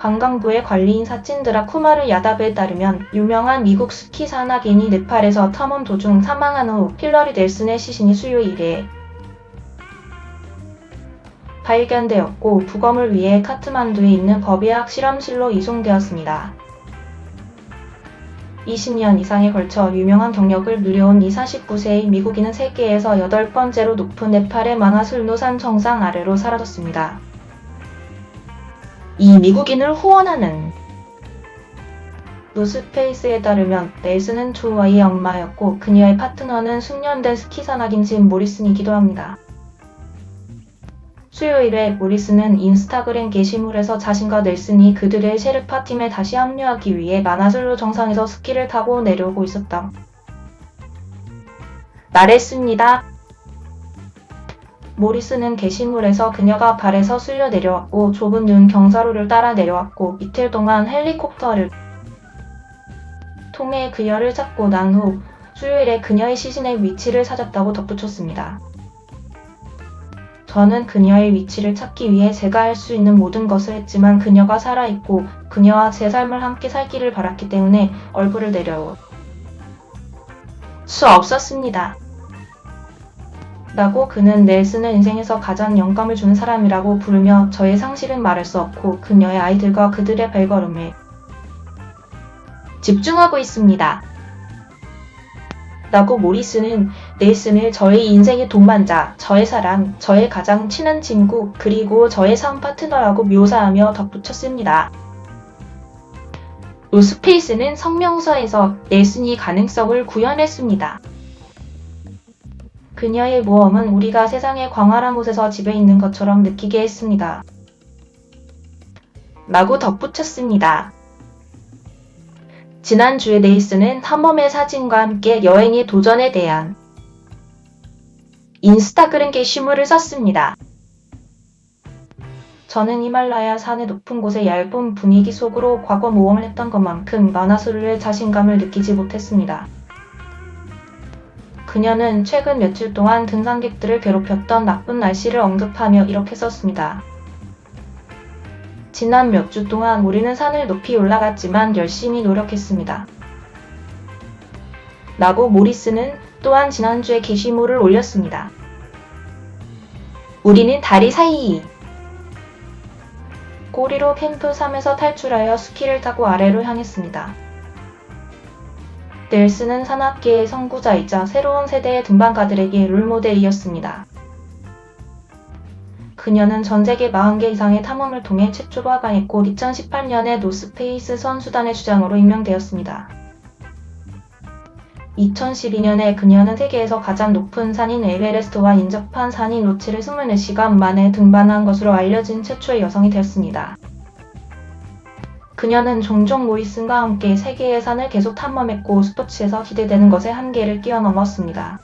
관광부의 관리인 사친드라 쿠마르 야답에 따르면 유명한 미국 스키 산악인이 네팔에서 탐험 도중 사망한 후 힐러리 넬슨의 시신이 수요일에 발견되었고 부검을 위해 카트만두에 있는 법의학 실험실로 이송되었습니다. 20년 이상에 걸쳐 유명한 경력을 누려온 이 49세의 미국인은 세계에서 여덟 번째로 높은 네팔의 마나술노산 정상 아래로 사라졌습니다. 이 미국인을 후원하는 노스페이스에 따르면 넬슨은 두 아이의 엄마였고 그녀의 파트너는 숙련된 스키 산악인 짐 모리슨이기도 합니다. 수요일에 모리슨은 인스타그램 게시물에서 자신과 넬슨이 그들의 셰르파 팀에 다시 합류하기 위해 마나슬로 정상에서 스키를 타고 내려오고 있었다. 말했습니다. 모리스는 게시물에서 그녀가 발에서 쓸려 내려왔고 좁은 눈 경사로를 따라 내려왔고 이틀 동안 헬리콥터를 통해 그녀를 찾고 난 후 수요일에 그녀의 시신의 위치를 찾았다고 덧붙였습니다. 저는 그녀의 위치를 찾기 위해 제가 할 수 있는 모든 것을 했지만 그녀가 살아있고 그녀와 제 삶을 함께 살기를 바랐기 때문에 얼굴을 내려올 수 없었습니다. 라고 그는 넬슨을 인생에서 가장 영감을 주는 사람이라고 부르며 저의 상실은 말할 수 없고 그녀의 아이들과 그들의 발걸음에 집중하고 있습니다. 라고 모리스는 넬슨을 저의 인생의 동반자, 저의 사랑, 저의 가장 친한 친구, 그리고 저의 삶 파트너라고 묘사하며 덧붙였습니다. 노스페이스는 성명서에서 넬슨이 가능성을 구현했습니다. 그녀의 모험은 우리가 세상의 광활한 곳에서 집에 있는 것처럼 느끼게 했습니다. 라고 덧붙였습니다. 지난주에 네이스는 탐험의 사진과 함께 여행의 도전에 대한 인스타그램 게시물을 썼습니다. 저는 히말라야 산의 높은 곳의 얇은 분위기 속으로 과거 모험을 했던 것만큼 마나스르의 자신감을 느끼지 못했습니다. 그녀는 최근 며칠 동안 등산객들을 괴롭혔던 나쁜 날씨를 언급하며 이렇게 썼습니다. 지난 몇 주 동안 우리는 산을 높이 올라갔지만 열심히 노력했습니다. 라고 모리스는 또한 지난주에 게시물을 올렸습니다. 우리는 다리 사이 꼬리로 캠프 3에서 탈출하여 스키를 타고 아래로 향했습니다. 넬슨은 산악계의 선구자이자 새로운 세대의 등반가들에게 롤모델이었습니다. 그녀는 전 세계 40개 이상의 탐험을 통해 최초로 하강했고 2018년에 노스페이스 선수단의 주장으로 임명되었습니다. 2012년에 그녀는 세계에서 가장 높은 산인 에베레스트와 인접한 산인 로치를 24시간 만에 등반한 것으로 알려진 최초의 여성이 되었습니다. 그녀는 종종 모리슨과 함께 세계의 산을 계속 탐험했고 스포츠에서 기대되는 것의 한계를 뛰어넘었습니다.